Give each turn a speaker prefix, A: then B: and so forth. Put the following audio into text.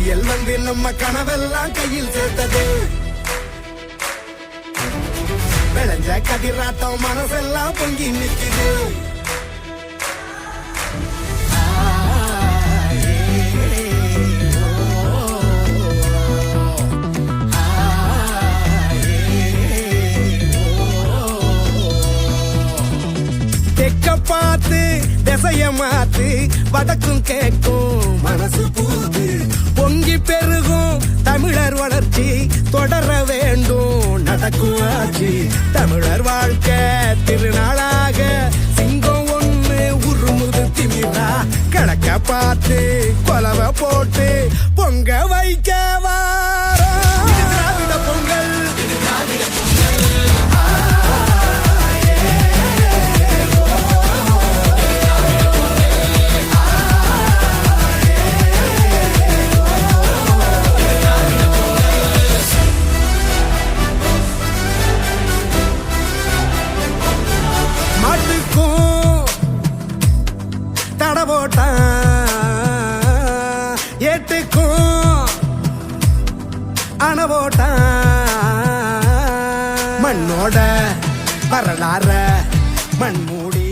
A: புயல் வந்து நம்ம கனவெல்லாம் கையில் சேர்த்தது. விளைஞ்ச கதிராட்டம் மனசெல்லாம் பொங்கி நிற்குது. தெக்க பார்த்து திசைய மாத்து வடக்கும் கேட்கும் மன ஆட்சி தொடர வேண்டும் நடக்கும் ஆட்சி. தமிழர் வாழ்க்கை திருநாளாக சிங்கம் ஒண்ணு உருமுது திமிரா. கணக்க பார்த்து கொலவை போட்டு பொங்க அணை மண்ணோட வரலாற மண் மூட